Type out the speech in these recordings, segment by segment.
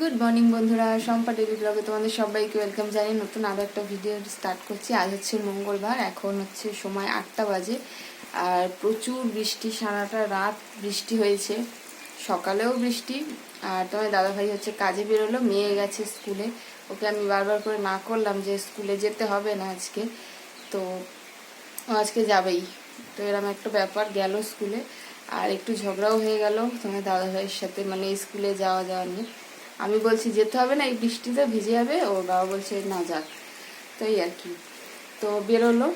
Good morning বন্ধুরা। সম্পা daily ব্লগে তোমাদের সবাইকে ওয়েলকাম জানিয়ে নতুন আরও একটা ভিডিও স্টার্ট করছি। আজ হচ্ছে মঙ্গলবার, এখন হচ্ছে সময় আটটা বাজে। আর প্রচুর বৃষ্টি, সারাটা রাত বৃষ্টি হয়েছে। সকালেও বৃষ্টি। আর তোমার দাদাভাই হচ্ছে কাজে বেরোলো, মেয়ে গেছে স্কুলে। ওকে আমি বারবার করে না করলাম যে স্কুলে যেতে হবে না আজকে। তো আজকে যাবেই। তো এরকম একটা ব্যাপার, গেল স্কুলে। আর একটু ঝগড়াও হয়ে গেল তোমার দাদা ভাইয়ের সাথে মানে স্কুলে যাওয়া যাওয়া নিয়ে। আমি বলছি, যেতে হবে না, এই বৃষ্টিতে ভিজে যাবে। ও বাবা বলছে, না, যাক। তো এই আর কি। তো বেরোলো।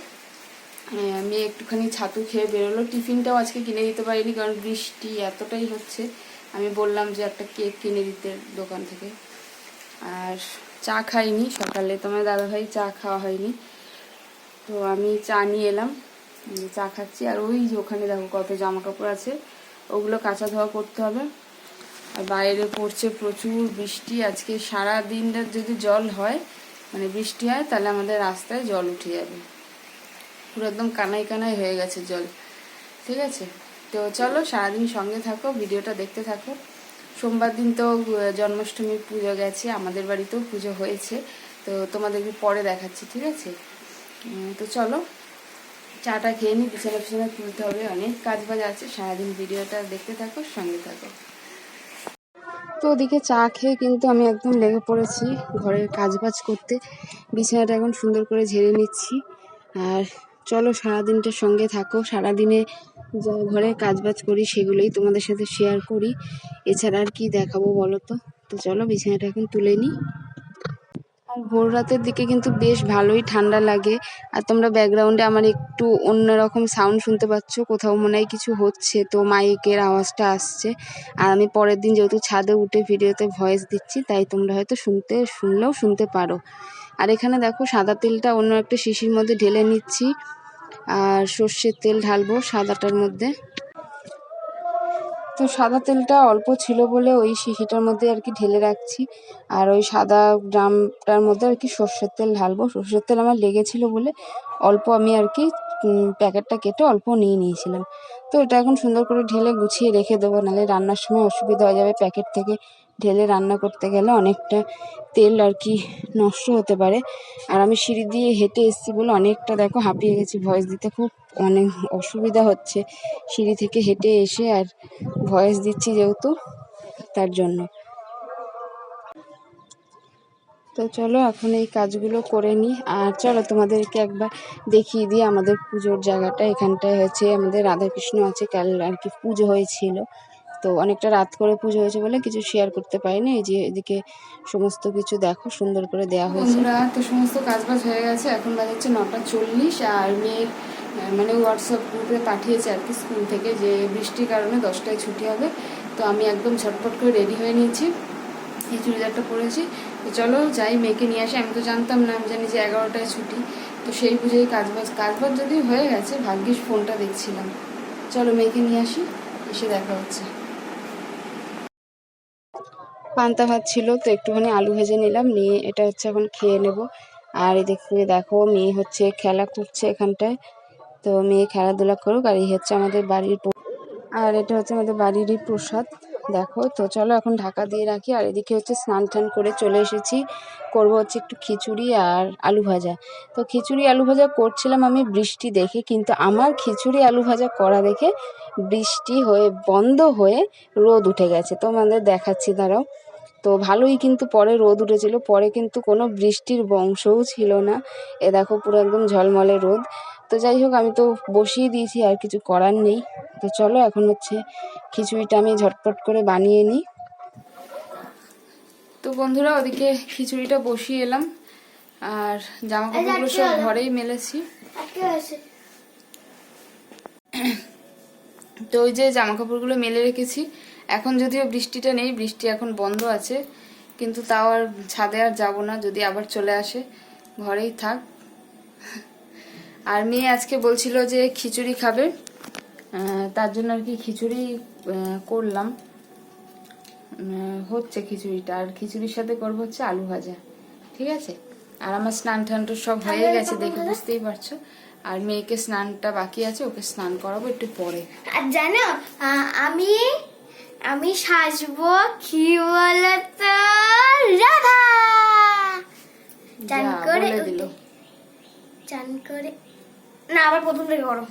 মেয়ে একটুখানি ছাতু খেয়ে বেরোলো। টিফিনটাও আজকে কিনে দিতে পারিনি, কারণ বৃষ্টি এতটাই হচ্ছে। আমি বললাম যে, একটা কেক কিনে দিতে দোকান থেকে। আর চা খাইনি সকালে। তোমার দাদাভাই চা খাওয়া হয়নি। তো আমি চা নিয়ে এলাম। চা খাচ্ছি। আর ওই যে ওখানে দেখো কত জামা কাপড় আছে। ওগুলো কাঁচা ধোয়া করতে হবে। আর বাইরে পড়ছে প্রচুর বৃষ্টি। আজকে সারা দিনটা যদি জল হয় মানে বৃষ্টি হয় তাহলে আমাদের রাস্তায় জল উঠে যাবে। পুরো একদম কানাই কানাই হয়ে গেছে জল। ঠিক আছে? তো চলো সারাদিন সঙ্গে থাকো ভিডিওটা দেখতে থাকো। সোমবার দিন তো আহ, জন্মাষ্টমীর পুজো গেছে আমাদের বাড়িতেও পুজো হয়েছে। তো তোমাদেরকে পরে দেখাচ্ছি ঠিক আছে? তো চলো চাটা খেয়ে নিই বিছানা পিছনে তুলতে হবে অনেক কাজ বাজ আছে। সারাদিন ভিডিওটা দেখতে থাকো সঙ্গে থাকো। তো ওদিকে চা খেয়ে কিন্তু আমি একদম লেগে পড়েছি ঘরের কাজ বাজ করতে। বিছানাটা এখন সুন্দর করে ঝেড়ে নিচ্ছি। আর চলো সারাদিনটার সঙ্গে থাকো। সারাদিনে যা ঘরে কাজ বাজ করি সেগুলোই তোমাদের সাথে শেয়ার করি। এছাড়া আর কি দেখাবো বলো তো? তো চলো বিছানাটা এখন তুলে নিই। ভোর রাতের দিকে কিন্তু বেশ ভালোই ঠান্ডা লাগে। আর তোমরা ব্যাকগ্রাউন্ডে আমার একটু অন্যরকম সাউন্ড শুনতে পাচ্ছ, কোথাও মনে হয় কিছু হচ্ছে, তো মাইকের আওয়াজটা আসছে। আর আমি পরের দিন যেহেতু ছাদে উঠে ভিডিওতে ভয়েস দিচ্ছি, তাই তোমরা হয়তো শুনতে, শুনলেও শুনতে পারো। আর এখানে দেখো সাদা তেলটা অন্য একটা শিশির মধ্যে ঢেলে নিচ্ছি। আর সর্ষের তেল ঢালবো সাদাটার মধ্যে। তো সাদা তেলটা অল্প ছিল বলে ওই শিশিটার মধ্যে আর কি ঢেলে রাখছি। আর ওই সাদা ড্রামটার মধ্যে আর কি সর্ষের তেল ঢালবো। সর্ষের তেল আমার লেগেছিলো বলে অল্প আমি আর কি প্যাকেটটা কেটে অল্প নিয়ে নিয়েছিলাম। তো এটা এখন সুন্দর করে ঢেলে গুছিয়ে রেখে দেবো, নাহলে রান্নার সময় অসুবিধা হয়ে যাবে। প্যাকেট থেকে ঢেলে রান্না করতে গেলে অনেকটা তেল আর কি নষ্ট হতে পারে। আর আমি সিঁড়ি দিয়ে হেঁটে এসেছি বলে অনেকটা দেখো হাঁপিয়ে গেছি, ভয়েস দিতে খুব অনেক অসুবিধা হচ্ছে। সিঁড়ি থেকে হেঁটে এসে আর ভয়েস দিচ্ছি যেহেতু, তার জন্য। তো চলো এখন এই কাজগুলো করে নিই। আর চলো তোমাদেরকে একবার দেখিয়ে দিই আমাদের পুজোর জায়গাটা। এখানটায় হচ্ছে আমাদের রাধাকৃষ্ণ আছে, কাল আর কি পুজো হয়েছিল। তো অনেকটা রাত করে পুজো হয়েছে বলে কিছু শেয়ার করতে পারিনি। এই যে এদিকে সমস্ত কিছু দেখো, সুন্দর করে দেওয়া হয়েছে। বন্ধুরা, তো সমস্ত কাজ বাজ হয়ে গেছে। এখন বাজাচ্ছে নটা চল্লিশ। আর মেয়ের মানে হোয়াটসঅ্যাপ গ্রুপে পাঠিয়েছে আর কি স্কুল থেকে যে বৃষ্টির কারণে দশটায় ছুটি হবে। তো আমি একদম ঝটপট করে রেডি হয়ে নিয়েছি। এই চুড়িদারটা পরেছি। তো চলো যাই, মেয়েকে নিয়ে আসি। আমি তো জানতাম না, আমি জানি যে এগারোটায় ছুটি। তো সেই বুঝেই কাজবাজ কাজবাজ যদি হয়ে গেছে, ভাগ্যিস ফোনটা দেখছিলাম। চলো মেয়েকে নিয়ে আসি, এসে দেখা হচ্ছে। পান্তা ভাত ছিল, তো একটুখানি আলু ভেজে নিলাম, নিয়ে এটা হচ্ছে এখন খেয়ে নেব। আর এদিকে দেখো, মেয়ে হচ্ছে খেলা করছে এখানটায়। তো মেয়ে খেলাধুলা করুক, আর এই হচ্ছে আমাদের বাড়ির আর এটা হচ্ছে আমাদের বাড়িরই প্রসাদ। দেখো, তো চলো এখন ঢাকা দিয়ে রাখি। আর এদিকে হচ্ছে স্নান টান করে চলে এসেছি। করব হচ্ছে একটু খিচুড়ি আর আলু ভাজা। তো খিচুড়ি, আলু ভাজা করছিলাম আমি বৃষ্টি দেখে, কিন্তু আমার খিচুড়ি, আলু ভাজা করা দেখে বৃষ্টি হয়ে, বন্ধ হয়ে রোদ উঠে গেছে। তোমাদের দেখাচ্ছি, দাঁড়াও। তো ভালোই কিন্তু পরে রোদ উঠেছিল, পরে কিন্তু কোনো বৃষ্টির বংশও ছিল না। এ দেখো পুরো একদম ঝলমলে রোদ। তো যাই হোক আমি তো বসিয়ে দিয়েছি আর কিছু করার নেই। তো চলো এখন হচ্ছে খিচুড়িটা আমি ঝটপট করে বানিয়ে নিই। তো বন্ধুরা ওদিকে খিচুড়িটা বসিয়ে এলাম। আর জামা কাপড়গুলো সব ঘরেই মেলেছি। তো ওই যে জামা কাপড়গুলো মেলে রেখেছি। এখন যদিও বৃষ্টিটা নেই বৃষ্টি এখন বন্ধ আছে। কিন্তু তাও আর ছাদে আর যাব না যদি আবার চলে আসে। ঘরেই থাক। আর মেয়ে আজকে বলছিল যে খিচুড়ি খাবে। তার জন্য আর কি খিচুড়ি করলাম। হচ্ছে খিচুড়িটা। আর খিচুড়ির সাথে করব হচ্ছে আলু ভাজা। ঠিক আছে? আর আমার স্নান টান সব হয়ে গেছে দেখে বুঝতেই পারছ। আর মেয়েকে স্নানটা বাকি আছে ওকে স্নান করাবো একটু পরে। আর জানো আমি আমি সাজবো কি বলতো রাধা। চান করে দিল। চান করে না, আবার প্রথম থেকে করো।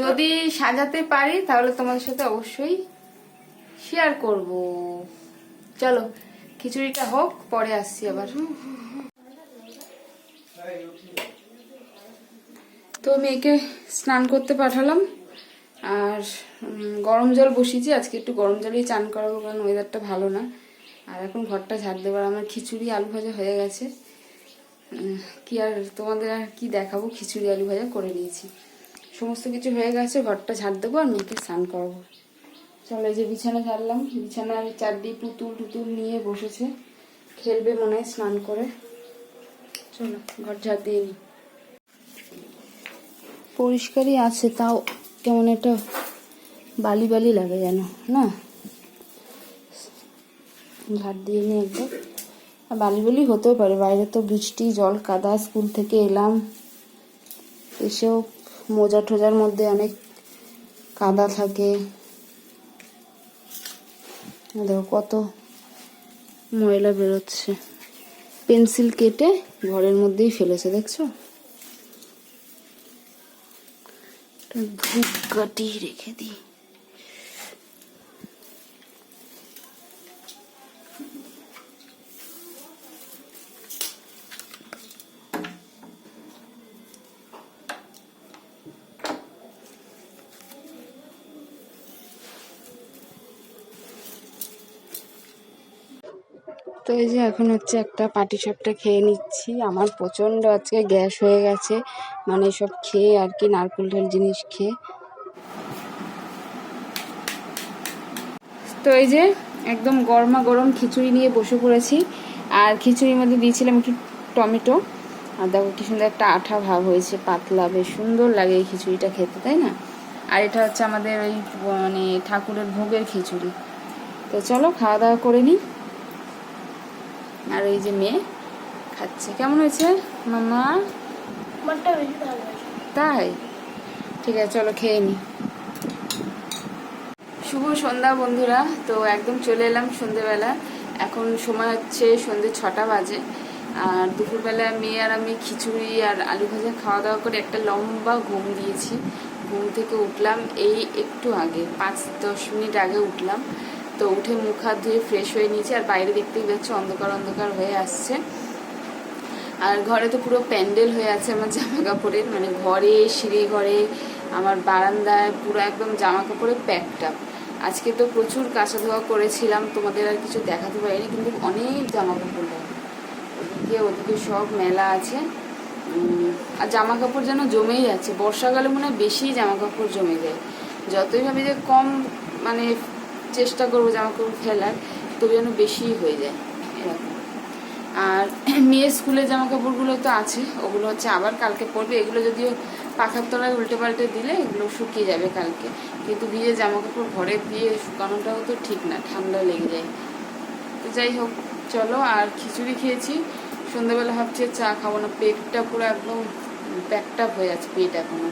যদি সাজাতে পারি, তাহলে তোমাদের সাথে অবশ্যই শেয়ার করব। চলো, খিচুড়িটা হোক, পরে আসছি আবার। তো মেয়েকে স্নান করতে পাঠালাম, আর গরম জল বসিয়েছি। আজকে একটু গরম জলেই চান করাবো, কারণ ওয়েদারটা ভালো না। আর এখন ঘরটা ঝাড় দেবার, আমার খিচুড়ি, আলু ভাজা হয়ে গেছে। কি আর তোমাদের আর কি দেখাবো? খিচুড়ি, আলু ভাজা করে নিয়েছি। সমস্ত কিছু হয়ে গেছে, ঘরটা ঝাড় দেবো আর মেয়েকে স্নান করাবো। চলো এই যে বিছানা ঝাড়লাম। বিছানার চারদিকে পুতুল টুতুল নিয়ে বসেছে। খেলবে মনে হয় স্নান করে। চলো, ঘর ঝাড় দিয়ে নিই পরিষ্কারই আছে, তাও কেমন একটা বালি বালি লাগে যেন, না? ঘাট দিয়ে নিই একদম। আর বালি বালি হতেও পারে। বাইরে তো বৃষ্টি, জল, কাদা, স্কুল থেকে এলাম। এসেও মোজা টোজার মধ্যে অনেক কাদা থাকে। দেখো কত ময়লা বেরোচ্ছে। পেন্সিল কেটে ঘরের মধ্যেই ফেলেছে, দেখছ? একটা ধূপকাঠি রেখে দিই। এই যে এখন হচ্ছে একটা পাটি সাপটা খেয়ে নিচ্ছি। আমার প্রচণ্ড আজকে গ্যাস হয়ে গেছে। মানে সব খেয়ে আর কি নারকেল ঢেল জিনিস খেয়ে। তো এই যে একদম গরমা গরম খিচুড়ি নিয়ে বসে পড়েছি। আর খিচুড়ির মধ্যে দিয়েছিলাম একটু টমেটো। আর দেখো কি সুন্দর একটা আঠা ভাব হয়েছে, পাতলা, বেশ সুন্দর লাগে এই খিচুড়িটা খেতে, তাই না? আর এটা হচ্ছে আমাদের ওই মানে ঠাকুরের ভোগের খিচুড়ি। তো চলো খাওয়া দাওয়া করে নিই। আর এই যে মেয়ে খাচ্ছে। কেমন হয়েছে মামা তাই? ঠিক আছে চলো খেয়ে নি। শুভ সন্ধ্যা বন্ধুরা। তো একদম চলে এলাম সন্ধেবেলা। এখন সময় হচ্ছে সন্ধে ছটা বাজে। আর দুপুরবেলা মেয়ে আর আমি খিচুড়ি আর আলু ভাজা খাওয়া দাওয়া করে একটা লম্বা ঘুম দিয়েছি। ঘুম থেকে উঠলাম এই একটু আগে পাঁচ দশ মিনিট আগে উঠলাম। তো উঠে মুখ হাত ধুয়ে ফ্রেশ হয়ে নিয়েছি আর বাইরে দেখতেই পাচ্ছি অন্ধকার অন্ধকার হয়ে আসছে। আর ঘরে তো পুরো প্যান্ডেল হয়ে আছে আমার জামা কাপড়ের মানে ঘরে, সিঁড়ি ঘরে, আমার বারান্দায় পুরো একদম জামা কাপড়ের প্যাকটা আজকে তো প্রচুর কাঁচা ধোয়া করেছিলাম, তোমাদের আর কিছু দেখাতে পারিনি, কিন্তু অনেক জামা কাপড় ওদিকে ওদিকে সব মেলা আছে। আর জামা কাপড় যেন জমেই যাচ্ছে, বর্ষাকালে মনে হয় বেশি জামা কাপড় জমে যায়। যতই ভাবি যে কম মানে চেষ্টা করব জামা কাপড় ফেলার তবু যেন বেশি হয়ে যায় এরকম। আর মেয়ের স্কুলের জামা কাপড়গুলো তো আছে, ওগুলো হচ্ছে আবার কালকে পরবে, এগুলো যদিও পাখার তলায় উল্টে পাল্টে দিলে এগুলো শুকিয়ে যাবে কালকে। কিন্তু ভিজে জামা কাপড় ঘরে দিয়ে শুকানোটাও তো ঠিক না, ঠান্ডা লেগে যায়। তো যাই হোক, চলো আর খিচুড়ি খেয়েছি। সন্ধ্যাবেলা ভাবছি চা খাব না, পেটটা পুরো একদম প্যাকটাপ হয়ে যাচ্ছে, পেট এখনও।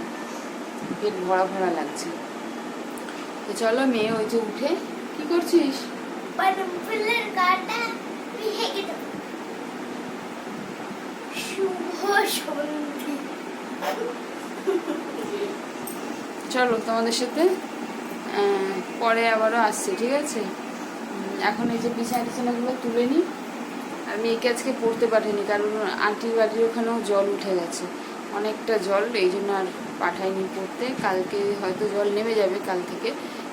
পেট ভরা ভরা লাগছে। তো চলো মেয়ে ওই যে উঠে কি করছিস? চলো তোমাদের সাথে পরে আবারও আসছি ঠিক আছে? এখন এই যে বিছানা টিছানাগুলো তুলে নিই। আর মেয়েকে আজকে পড়তে পাঠিনি কারণ আন্টির বাড়ির ওখানেও জল উঠে গেছে। অনেকটা জল এই জন্য আর পাঠাইনি পড়তে। কালকে হয়তো জল নেমে যাবে কাল থেকে।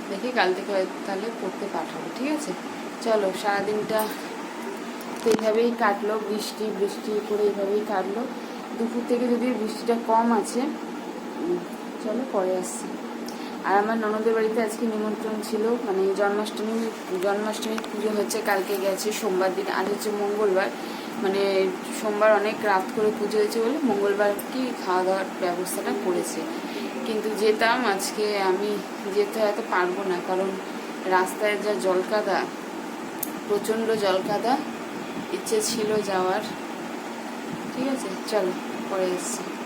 দেখি কাল থেকে তাহলে পড়তে পাঠাবো, ঠিক আছে? চলো, সারাদিনটা তো এইভাবেই কাটলো, বৃষ্টি বৃষ্টি করে এইভাবেই কাটলো। দুপুর থেকে যদি বৃষ্টিটা কম আছে চলো পরে আসছি। আর আমার ননদের বাড়িতে আজকে নিমন্ত্রণ ছিল মানে জন্মাষ্টমী, জন্মাষ্টমীর পুজো হচ্ছে, কালকে গেছে সোমবার দিন, আজ হচ্ছে মঙ্গলবার। মানে সোমবার অনেক রাত করে পুজো হয়েছে বলে মঙ্গলবার কি খাওয়া দাওয়ার ব্যবস্থাটা করেছে। কিন্তু যেতাম, আজকে আমি যেতে হয়তো পারব না, কারণ রাস্তায় যা জলকাদা, প্রচণ্ড জলকাদা, ইচ্ছে ছিল যাওয়ার। ঠিক আছে, চলো, পরে এসছি